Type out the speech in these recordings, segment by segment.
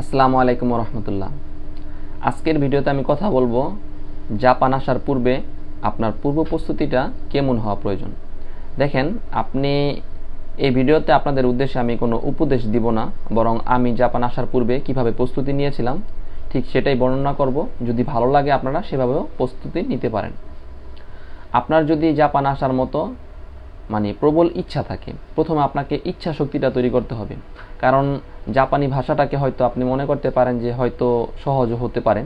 আসসালামু আলাইকুম রহমতুল্লাহ আজকের ভিডিওতে আমি কথা বলব জাপান আসার পূর্বে আপনার পূর্ব প্রস্তুতিটা কেমন হওয়া প্রয়োজন। দেখেন, আপনি এই ভিডিওতে আপনাদের উদ্দেশ্যে আমি কোনো উপদেশ দিব না, বরং আমি জাপান আসার পূর্বে কীভাবে প্রস্তুতি নিয়েছিলাম, ঠিক সেটাই বর্ণনা করব। যদি ভালো লাগে আপনারা সেভাবেও প্রস্তুতি নিতে পারেন। আপনার যদি জাপান আসার মতো মানে প্রবল ইচ্ছা থাকে। প্রথমে আপনাকে ইচ্ছা শক্তিটা তৈরি করতে হবে। কারণ জাপানি ভাষাটাকে হয়তো আপনি মনে করতে পারেন যে হয়তো সহজ হতে পারে।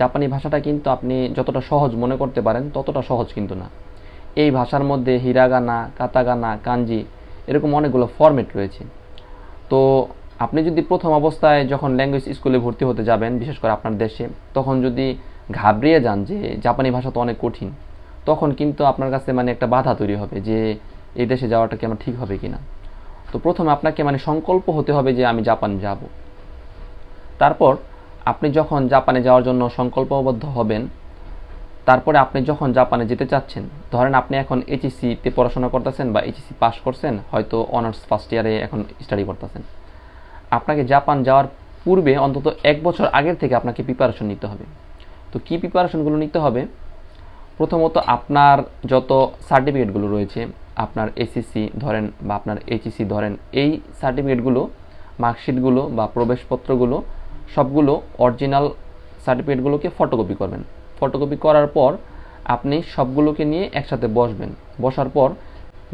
জাপানি ভাষাটা কিন্তু আপনি যতটা সহজ মনে করতে পারেন, ততটা সহজ কিন্তু না। এই ভাষার মধ্যে হিরাগানা, কাতাগানা কাঞ্জি এরকম অনেকগুলো ফরম্যাট রয়েছে। তো আপনি যদি প্রথম অবস্থায় যখন ল্যাঙ্গুয়েজ স্কুলে ভর্তি হতে যাবেন, বিশেষ করে আপনার দেশে, তখন যদি ঘাবড়িয়ে যান যে জাপানি ভাষা তো অনেক কঠিন, তখন কিন্তু আপনার কাছে মানে একটা বাধা তৈরি হবে যে এই দেশে যাওয়াটা কি আমার ঠিক হবে কিনা? তো প্রথমে আপনাকে মানে সংকল্প হতে হবে যে আমি জাপান যাব। তারপর আপনি যখন জাপানে যাওয়ার জন্য সংকল্পবদ্ধ হবেন, তারপরে আপনি যখন জাপানে যেতে চাচ্ছেন, ধরেন আপনি এখন এইচএসসিতে পড়াশোনা করতেছেন বা এইচএসসি পাস করছেন, হয়তো অনার্স ফার্স্ট ইয়ারে এখন স্টাডি করতেছেন। আপনাকে জাপান যাওয়ার পূর্বে অন্তত এক বছর আগের থেকে আপনাকে প্রিপারেশন নিতে হবে। তো কী প্রিপারেশনগুলো নিতে হবে? প্রথমত আপনার যত সার্টিফিকেটগুলো রয়েছে আপনার এসিসি ধরেন বা আপনার এইচএসসি ধরেন, এই সার্টিফিকেটগুলো মার্কশিটগুলো বা প্রবেশপত্রগুলো, সবগুলো অরিজিনাল সার্টিফিকেটগুলোকে ফটোকপি করবেন। ফটোকপি করার পর আপনি সবগুলোকে নিয়ে একসাথে বসবেন। বসার পর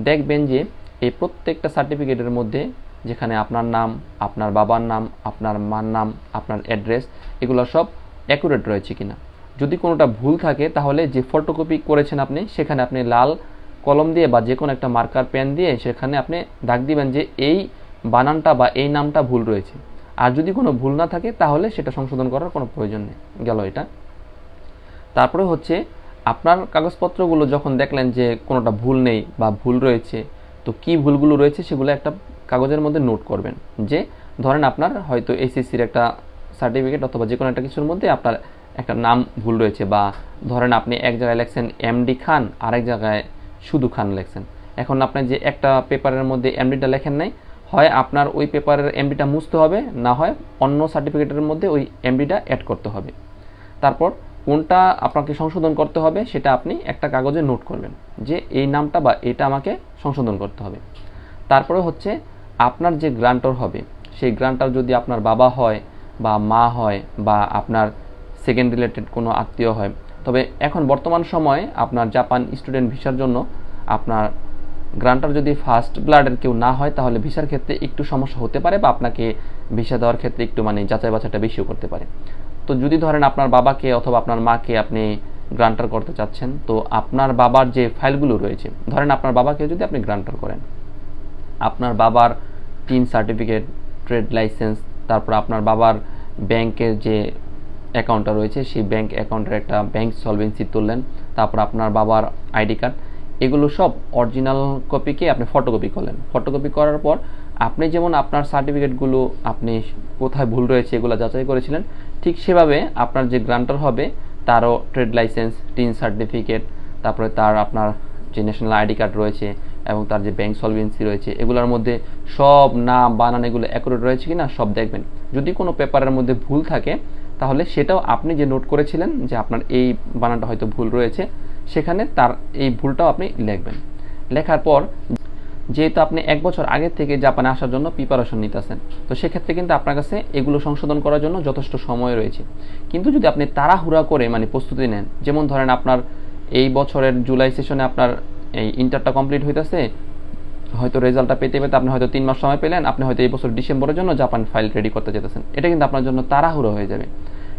দেখবেন যে এই প্রত্যেকটা সার্টিফিকেটের মধ্যে যেখানে আপনার নাম, আপনার বাবার নাম, আপনার মার নাম, আপনার অ্যাড্রেস এগুলো সব অ্যাকুরেট রয়েছে কিনা। যদি কোনোটা ভুল থাকে তাহলে যে ফটোকপি করেছেন আপনি, সেখানে আপনি লাল কলম দিয়ে বা যে কোনো একটা মার্কার পেন দিয়ে সেখানে আপনি দাগ দিবেন যে এই বানানটা বা এই নামটা ভুল রয়েছে। আর যদি কোনো ভুল না থাকে, তাহলে সেটা সংশোধন করার কোনো প্রয়োজন নেই। গেল এটা। তারপরে হচ্ছে, আপনার কাগজপত্রগুলো যখন দেখলেন যে কোনোটা ভুল নেই বা ভুল রয়েছে, তো কি ভুলগুলো রয়েছে সেগুলো একটা কাগজের মধ্যে নোট করবেন। যে ধরেন আপনার হয়তো এসএসসির একটা সার্টিফিকেট অথবা যে কোনো একটা কিছুর মধ্যে আপনার একটা নাম ভুল রয়েছে বা ধরেন আপনি এক জায়গায় লেখছেন এমডি খান, আরেক জায়গায় শুধু খান লেখছেন। এখন আপনি যে একটা পেপারের মধ্যে এমডিটা লেখেন নাই, হয় আপনার ওই পেপারের এমডিটা মুছতে হবে, না হয় অন্য সার্টিফিকেটের মধ্যে ওই এমডিটা অ্যাড করতে হবে। তারপর কোনটা আপনাকে সংশোধন করতে হবে, সেটা আপনি একটা কাগজে নোট করবেন যে এই নামটা বা এটা আমাকে সংশোধন করতে হবে। তারপরে হচ্ছে আপনার যে গ্রান্টর হবে, সেই গ্রান্টার যদি আপনার বাবা হয় বা মা হয় বা আপনার সেকেন্ড রিলেটেড কোনো আত্মীয় হয় তবে এখন বর্তমান সময়ে আপনার জাপান স্টুডেন্ট ভিসার জন্য আপনার গ্রান্টার যদি ফার্স্ট ব্লাডের কেউ না হয়, তাহলে ভিসার ক্ষেত্রে একটু সমস্যা হতে পারে বা আপনাকে ভিসা দেওয়ার ক্ষেত্রে একটু মানে যাচাই বাছাইটা বেশিও করতে পারে। তো যদি ধরেন আপনার বাবাকে অথবা আপনার মাকে আপনি গ্রান্টার করতে চাচ্ছেন, তো আপনার বাবার যে ফাইলগুলো রয়েছে, ধরেন আপনার বাবাকে যদি আপনি গ্রান্টার করেন, আপনার বাবার টিন সার্টিফিকেট, ট্রেড লাইসেন্স, তারপর আপনার বাবার ব্যাংকের যে অ্যাকাউন্টটা রয়েছে, সেই ব্যাংক অ্যাকাউন্টের একটা ব্যাংক সলভেন্সি তুললেন, তারপর আপনার বাবার আইডি কার্ড এগুলো সব অরিজিনাল কপিকে আপনি ফটোকপি করলেন। ফটোকপি করার পর আপনি যেমন আপনার সার্টিফিকেটগুলো আপনি কোথায় ভুল রয়েছে এগুলো যাচাই করেছিলেন, ঠিক সেভাবে আপনার যে গ্রান্টার হবে, তারও ট্রেড লাইসেন্স টিন সার্টিফিকেট তারপরে তার আপনার যে ন্যাশনাল আইডি কার্ড রয়েছে এবং তার যে ব্যাংক সলভেন্সি রয়েছে, এগুলোর মধ্যে সব নাম, বানান এগুলো অ্যাকুরেট রয়েছে কি না সব দেখবেন। যদি কোনো পেপারের মধ্যে ভুল থাকে তাহলে সেটাও আপনি যে নোট করেছিলেন যে আপনার এই বানানটা হয়তো ভুল রয়েছে, সেখানে তার এই ভুলটাও আপনি লিখবেন। লেখার পর যেহেতু আপনি এক বছর আগের থেকে জাপানে আসার জন্য প্রিপারেশন নিতেছেন, তো সেক্ষেত্রে কিন্তু আপনার কাছে এগুলো সংশোধন করার জন্য যথেষ্ট সময় রয়েছে। কিন্তু যদি আপনি তাড়াহুড়া করে মানে প্রস্তুতি নেন, যেমন ধরেন আপনার এই বছরের জুলাই সেশনে আপনার এই ইন্টারটা কমপ্লিট হইতেছে, হয়তো রেজাল্টটা পেতে পেতে আপনি হয়তো তিন মাস সময় পেলেন, আপনি হয়তো এই বছর ডিসেম্বরের জন্য জাপান ফাইল রেডি করতে যেতেছেন। এটা কিন্তু আপনার জন্য তাড়াহুড়ো হয়ে যাবে।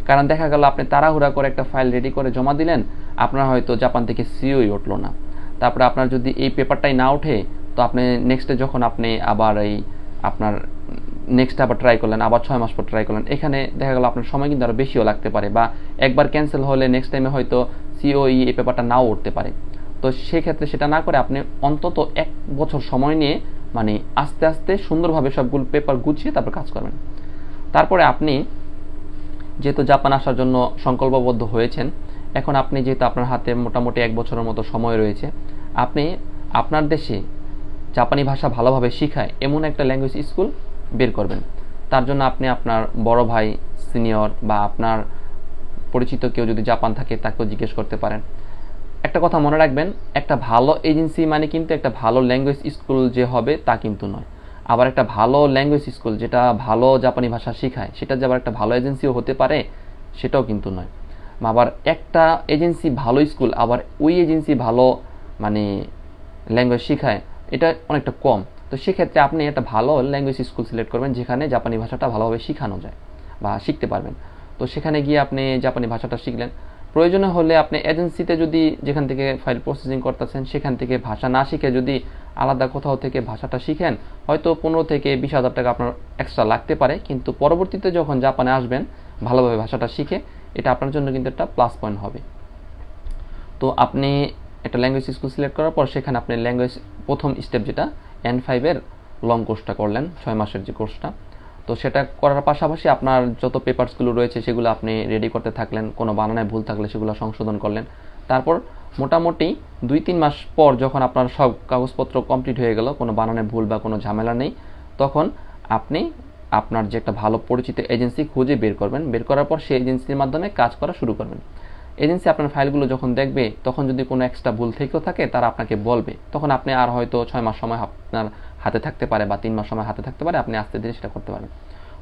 কারণ দেখা গেল আপনি তাড়াহুড়া করে একটা ফাইল রেডি করে জমা দিলেন, আপনার হয়তো জাপান থেকে সিওই উঠল না। তারপরে আপনার যদি এই পেপারটাই না ওঠে, তো আপনি নেক্সটে যখন আপনি আবার এই আপনার নেক্সট আবার ট্রাই করলেন, আবার ছয় মাস পর ট্রাই করলেন, এখানে দেখা গেল আপনার সময় কিন্তু আরও বেশিও লাগতে পারে বা একবার ক্যান্সেল হলে নেক্সট টাইমে হয়তো সিওই এই পেপারটা নাও উঠতে পারে। তো সেক্ষেত্রে সেটা না করে আপনি অন্তত এক বছর সময় নিয়ে মানে আস্তে আস্তে সুন্দরভাবে সবগুলো পেপার গুছিয়ে তারপর কাজ করবেন। তারপরে আপনি যেহেতু জাপান আসার জন্য সংকল্পবদ্ধ হয়েছেন, এখন আপনি যেহেতু আপনার হাতে মোটামুটি এক বছরের মতো সময় রয়েছে, আপনি আপনার দেশে জাপানি ভাষা ভালোভাবে শিখায় এমন একটা ল্যাঙ্গুয়েজ স্কুল বের করবেন। তার জন্য আপনি আপনার বড় ভাই সিনিয়র বা আপনার পরিচিত কেউ যদি জাপান থাকে তাকেও জিজ্ঞেস করতে পারেন। একটা কথা মনে রাখবেন, একটা ভালো এজেন্সি মানে কিন্তু একটা ভালো ল্যাঙ্গুয়েজ স্কুল যে হবে তা কিন্তু নয়। আবার একটা ভালো ল্যাঙ্গুয়েজ স্কুল যেটা ভালো জাপানি ভাষা শেখায়, সেটা যে আবার একটা ভালো এজেন্সিও হতে পারে, সেটাও কিন্তু নয়। আবার একটা এজেন্সি ভালো স্কুল আবার ওই এজেন্সি ভালো মানে ল্যাঙ্গুয়েজ শেখায়, এটা অনেকটা কম। তো সেক্ষেত্রে আপনি একটা ভালো ল্যাঙ্গুয়েজ স্কুল সিলেক্ট করবেন যেখানে জাপানি ভাষাটা ভালোভাবে শেখানো যায় বা শিখতে পারবেন। তো সেখানে গিয়ে আপনি জাপানি ভাষাটা শিখলেন প্রয়োজনে হলে আপনি এজেন্সিতে যদি যেখান থেকে ফাইল প্রসেসিং করতেছেন, সেখান থেকে ভাষা না শিখে যদি আলাদা কোথাও থেকে ভাষাটা শিখেন, হয়তো পনেরো থেকে বিশ হাজার টাকা আপনার এক্সট্রা লাগতে পারে। কিন্তু পরবর্তীতে যখন জাপানে আসবেন, ভালোভাবে ভাষাটা শিখে, এটা আপনার জন্য কিন্তু একটা প্লাস পয়েন্ট হবে। তো আপনি একটা ল্যাঙ্গুয়েজ স্কুল সিলেক্ট করার পর সেখানে আপনি ল্যাঙ্গুয়েজ প্রথম স্টেপ যেটা এন ফাইভের লং কোর্সটা করলেন, ছয় মাসের যে কোর্সটা তো সেটা করার পাশাপাশি আপনার যত পেপারসগুলো রয়েছে সেগুলো আপনি রেডি করতে থাকলেন, কোনো বানানায় ভুল থাকলে সেগুলো সংশোধন করলেন। তারপর মোটামুটি দুই তিন মাস পর যখন আপনার সব কাগজপত্র কমপ্লিট হয়ে গেল, কোনো বানানে ভুল বা কোনো ঝামেলা নেই, তখন আপনি আপনার যে একটা ভালো পরিচিত এজেন্সি খুঁজে বের করবেন। বের করার পর সেই এজেন্সির মাধ্যমে কাজ করা শুরু করবেন। এজেন্সি আপনার ফাইলগুলো যখন দেখবে, তখন যদি কোনো এক্সট্রা ভুল থেকেও থাকে, তারা আপনাকে বলবে। তখন আপনি আর হয়তো ছয় মাস সময় আপনার হাতে থাকতে পারে বা তিন মাস সময় হাতে থাকতে পারে, আপনি আস্তে ধীরে সেটা করতে পারবেন।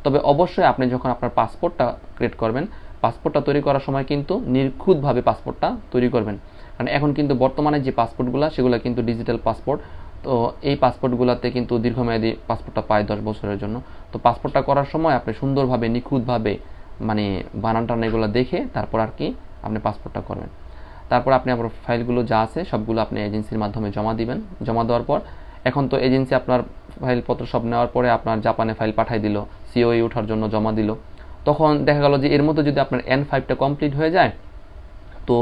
তবে অবশ্যই আপনি যখন আপনার পাসপোর্টটা ক্রিয়েট করবেন, পাসপোর্টটা তৈরি করার সময় কিন্তু নির্খুঁতভাবে পাসপোর্টটা তৈরি করবেন। কারণ এখন কিন্তু বর্তমানে যে পাসপোর্টগুলো, সেগুলো কিন্তু ডিজিটাল পাসপোর্ট তো এই পাসপোর্টগুলোতে কিন্তু দীর্ঘমেয়াদী পাসপোর্টটা পায় দশ বছরের জন্য। তো পাসপোর্টটা করার সময় আপনি সুন্দরভাবে, নিখুঁতভাবে মানে বানান টান এগুলো দেখে তারপর আর কি আপনি পাসপোর্টটা করবেন। তারপর আপনি আপনার ফাইলগুলো যা আছে, সবগুলো আপনি এজেন্সির মাধ্যমে জমা দিবেন। জমা দেওয়ার পর এখন তো এজেন্সি আপনার ফাইলপত্র সব নেওয়ার পরে আপনার জাপানে ফাইল পাঠাই দিল সিওই ওঠার জন্য জমা দিল। তখন দেখা গেল যে এর মধ্যে যদি আপনার এন ফাইভটা কমপ্লিট হয়ে যায়, তো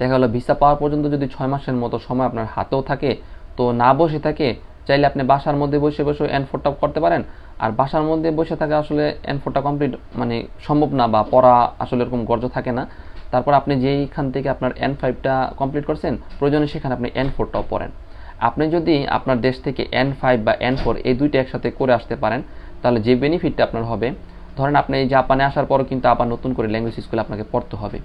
দেখা গেলো ভিসা পাওয়ার পর্যন্ত যদি ছয় মাসের মতো সময় আপনার হাতেও থাকে, তো না বসে থাকে, চাইলে আপনি বাসার মধ্যে বসে বসে এন ফোরটা করতে পারেন। আর বাসার মধ্যে বসে থাকা আসলে এন ফোরটা কমপ্লিট মানে সম্ভব না বা পড়া আসলে এরকম গর্জ থাকে না। তারপর আপনি যেইখান থেকে আপনার এন ফাইভটা কমপ্লিট করছেন, প্রয়োজনে সেখানে আপনি এন ফোরটাও পড়েন। আপনি যদি আপনার দেশ থেকে এন ফাইভ বা এন ফোর এই দুইটা একসাথে করে আসতে পারেন, তাহলে যে বেনিফিটটা আপনার হবে, ধরেন আপনি এই জাপানে আসার পরও কিন্তু আবার নতুন করে ল্যাঙ্গুয়েজ স্কুলে আপনাকে পড়তে হবে।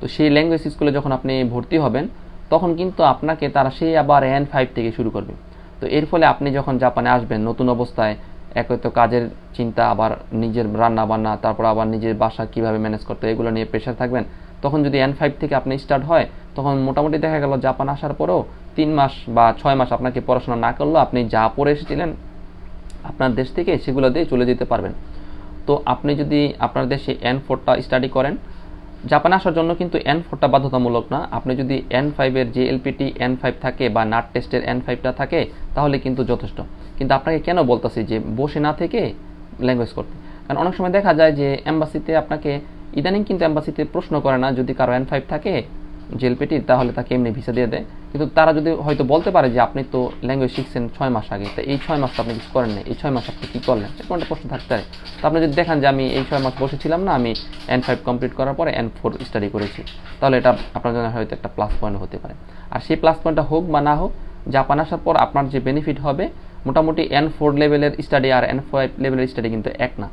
তো সেই ল্যাঙ্গুয়েজ স্কুলে যখন আপনি ভর্তি হবেন, তখন কিন্তু আপনাকে তারা সেই আবার এন ফাইভ থেকে শুরু করবে। তো এর ফলে আপনি যখন জাপানে আসবেন, নতুন অবস্থায় এক তো কাজের চিন্তা, আবার নিজের রান্না বান্না তারপর আবার নিজের বাসা কীভাবে ম্যানেজ করতে এগুলো নিয়ে প্রেশার থাকবেন তখন যদি এন ফাইভ থেকে আপনি স্টার্ট হয়, তখন মোটামুটি দেখা গেল জাপান আসার পরেও তিন মাস বা ছয় মাস আপনাকে পড়াশোনা না করলেও আপনি যা পড়ে এসেছিলেন আপনার দেশ থেকে সেগুলো দিয়ে চলে যেতে পারবেন। তো আপনি যদি আপনার দেশে এন ফোরটা স্টাডি করেন জাপানে আসার জন্য কিন্তু এন ফোরটা বাধ্যতামূলক না। আপনি যদি এন ফাইভের যে এলপিটি এন ফাইভ থাকে বা নাট টেস্টের এন ফাইভটা থাকে, তাহলে কিন্তু যথেষ্ট। কিন্তু আপনাকে কেন বলতেছি যে বসে না থেকে ল্যাঙ্গুয়েজ করতে? কারণ অনেক সময় দেখা যায় যে এম্বাসিতে আপনাকে ইদানিং কিন্তু এম্বাসিতে প্রশ্ন করে না, যদি কারও এন ফাইভ থাকে জেলপেটির তাহলে তাকে এমনি ভিসা দিয়ে দেয়। কিন্তু তারা যদি হয়তো বলতে পারে যে আপনি তো ল্যাঙ্গুয়েজ শিখছেন ছয় মাস আগে, তো এই ছয় মাস তো আপনি কিছু করেন না এই ছয় মাস আপনি কী করলেন? এরকম একটা প্রশ্ন থাকতে পারে। তো আপনি যদি দেখেন যে আমি এই ছয় মাস বসেছিলাম না, আমি এন ফাইভ কমপ্লিট করার পরে এন ফোর স্টাডি করেছি, তাহলে এটা আপনার জন্য হয়তো একটা প্লাস পয়েন্ট হতে পারে। আর সেই প্লাস পয়েন্টটা হোক বা না হোক, জাপান আসার পর আপনার যে বেনিফিট হবে, মোটামুটি এন ফোর লেভেলের স্টাডি আর এন ফাইভ লেভেলের স্টাডি কিন্তু এক না।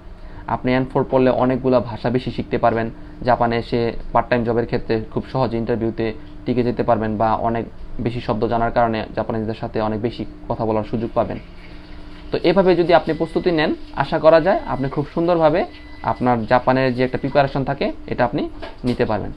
আপনি এন ফোর পড়লে অনেকগুলো ভাষা বেশি শিখতে পারবেন। জাপানে এসে পার্ট টাইম জবের ক্ষেত্রে খুব সহজে ইন্টারভিউতে টিকে যেতে পারবেন বা অনেক বেশি শব্দ জানার কারণে জাপানিজদের সাথে অনেক বেশি কথা বলার সুযোগ পাবেন। তো এভাবে যদি আপনি প্রস্তুতি নেন, আশা করা যায় আপনি খুব সুন্দরভাবে আপনার জাপানের যে একটা প্রিপারেশন থাকে, এটা আপনি নিতে পারবেন।